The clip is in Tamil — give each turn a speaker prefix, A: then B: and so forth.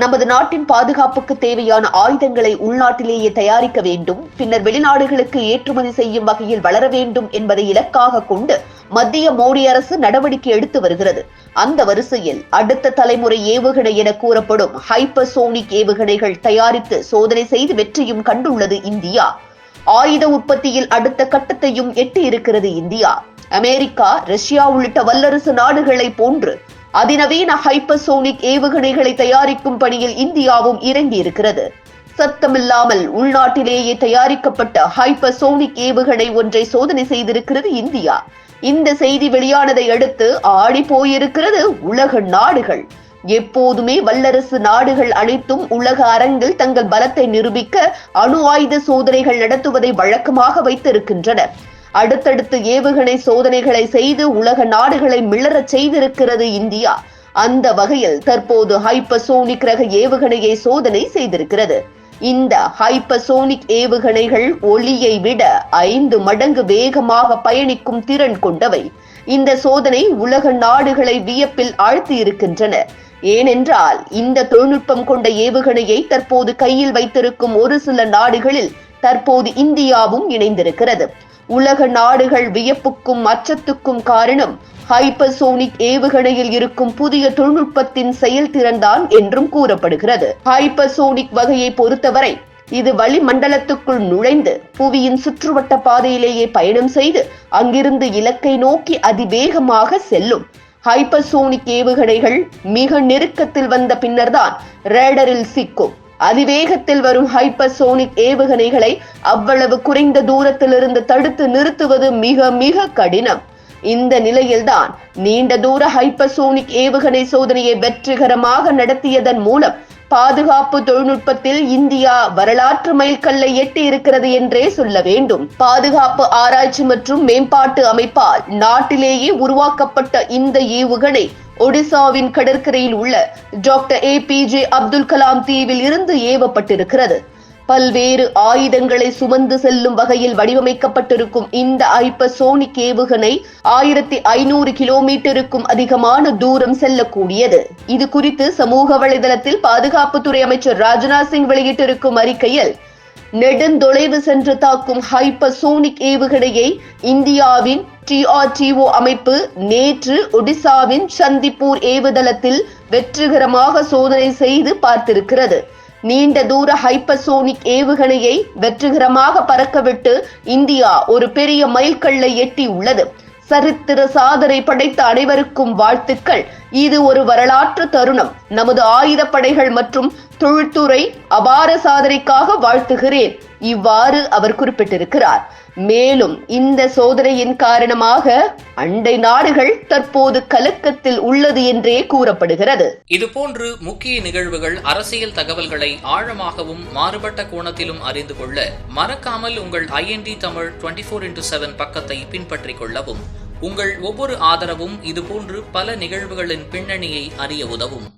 A: நமது நாட்டின் பாதுகாப்புக்கு தேவையான ஆயுதங்களை உள்நாட்டிலேயே தயாரிக்க வேண்டும் பின்னர் வெளிநாடுகளுக்கு ஏற்றுமதி செய்யும் வகையில் வளர வேண்டும் என்பதை இலக்காக கொண்டு மத்திய மோடி அரசு நடவடிக்கை எடுத்து வருகிறது. அந்த வரிசையில் அடுத்த தலைமுறை ஏவுகணை என கூறப்படும் ஹைப்பர்சோனிக் ஏவுகணைகள் தயாரித்து சோதனை செய்து வெற்றியும் கண்டுள்ளது இந்தியா. ஆயுத உற்பத்தியில் அடுத்த கட்டத்தையும் எட்டியிருக்கிறது இந்தியா. அமெரிக்கா ரஷ்யா உள்ளிட்ட வல்லரசு நாடுகளை போன்று அதிநவீன ஹைப்பர்சோனிக் ஏவுகணைகளை தயாரிக்கும் பணியில் இந்தியாவும் இறங்கி இருக்கிறது சத்தமில்லாமல் உள்நாட்டிலேயே தயாரிக்கப்பட்ட ஹைப்பர்சோனிக் ஏவுகணை ஒன்றை சோதனை செய்திருக்கிறது இந்தியா. இந்த செய்தி வெளியானதை அடுத்து ஆடி போயிருக்கிறது உலக நாடுகள். எப்போதுமே வல்லரசு நாடுகள் அனைத்தும் உலக அரங்கில் தங்கள் பலத்தை நிரூபிக்க அணு ஆயுத சோதனைகள் நடத்துவதை வழக்கமாக வைத்திருக்கின்றனர் அடுத்தடுத்து ஏவுகணை சோதனைகளை செய்து உலக நாடுகளை மிளறச் செய்திருக்கிறது இந்தியா. அந்த வகையில் தற்போது ஹைப்பசோனிக் ரக ஏவுகணையை சோதனை செய்திருக்கிறது. இந்த ஹைப்பசோனிக் ஏவுகணைகள் ஒளியை விட ஐந்து மடங்கு வேகமாக பயணிக்கும் திறன் கொண்டவை. இந்த சோதனை உலக நாடுகளை வியப்பில் ஆழ்த்தி இருக்கின்றன ஏனென்றால் இந்த தொழில்நுட்பம் கொண்ட ஏவுகணையை தற்போது கையில் வைத்திருக்கும் ஒரு சில நாடுகளில் தற்போது இந்தியாவும் இணைந்திருக்கிறது. உலக நாடுகள் வியப்புக்கும் அச்சத்துக்கும் காரணம் ஹைப்பர்சோனிக் ஏவுகணையில் இருக்கும் புதிய தொழில்நுட்பத்தின் செயல்திறன்தான் என்றும் கூறப்படுகிறது. ஹைப்பர்சோனிக் வகையை பொறுத்தவரை இது வளிமண்டலத்துக்குள் நுழைந்து புவியின் சுற்றுவட்ட பாதையிலேயே பயணம் செய்து அங்கிருந்து இலக்கை நோக்கி அதிவேகமாக செல்லும். ஹைப்பர்சோனிக் ஏவுகணைகள் மிக நெருக்கத்தில் வந்த பின்னர்தான் ரேடரில் சிக்கும். அதிவேகத்தில் வரும் ஹைப்பர்சோனிக் ஏவுகணைகளை அவ்வளவு குறைந்த தூரத்திலிருந்து தடுத்து நிறுத்துவது மிக மிக கடினம். இந்த நிலையில்தான் நீண்ட தூர ஹைப்பர்சோனிக் ஏவுகணை சோதனையை வெற்றிகரமாக நடத்தியதன் மூலம் பாதுகாப்பு தொழில்நுட்பத்தில் இந்தியா வரலாற்று மைல்கல்லை எட்டி இருக்கிறது என்றே சொல்ல வேண்டும். பாதுகாப்பு ஆராய்ச்சி மற்றும் மேம்பாட்டு அமைப்பால் நாட்டிலேயே உருவாக்கப்பட்ட இந்த ஏவுகணை ஒடிசாவின் கடற்கரையில் உள்ள doctor A P J Abdul Kalam தீவில் இருந்து ஏவப்பட்டிருக்கிறது. பல்வேறு ஆயுதங்களை சுமந்து செல்லும் வகையில் வடிவமைக்கப்பட்டிருக்கும் இந்த ஐப்பசோனிக் ஏவுகணை ஆயிரத்தி ஐநூறு கிலோமீட்டருக்கும் அதிகமான தூரம் செல்லக்கூடியது. இது குறித்து சமூக வலைதளத்தில் பாதுகாப்புத்துறை அமைச்சர் ராஜ்நாத் சிங் வெளியிட்டிருக்கும் அறிக்கையில் நெடுந்தொலைவு சென்று தாக்கும் ஹைப்பர்சோனிக் ஏவுகணையை இந்தியாவின் டிஆர்டிஓ அமைப்பு நேற்று ஒடிசாவின் சந்திப்பூர் ஏவுதளத்தில் வெற்றிகரமாக சோதனை செய்து பார்த்திருக்கிறது. நீண்ட தூர ஹைப்பர்சோனிக் ஏவுகணையை வெற்றிகரமாக பறக்கவிட்டு இந்தியா ஒரு பெரிய மைல்கல்லை எட்டி உள்ளது. சரித்திர சாதனை படைத்த அனைவருக்கும் வாழ்த்துக்கள். இது ஒரு வரலாற்று தருணம். நமது ஆயுதப்படைகள் மற்றும் தொழில்துறை அபார சாதனைக்காக வாழ்த்துகிறேன். இவ்வாறு அவர் குறிப்பிட்டிருக்கிறார். மேலும் இந்த சோதனையின் காரணமாக அண்டை நாடுகள் தற்போது கலக்கத்தில் உள்ளது என்றே கூறப்படுகிறது.
B: இதுபோன்று முக்கிய நிகழ்வுகள் அரசியல் தகவல்களை ஆழமாகவும் மாறுபட்ட கோணத்திலும் அறிந்து கொள்ள மறக்காமல் உங்கள் I N D Tamil twenty four into seven பக்கத்தை பின்பற்றிக் கொள்ளவும். உங்கள் ஒவ்வொரு ஆதரவும் இதுபோன்று பல நிகழ்வுகளின் பின்னணியை அறிய உதவும்.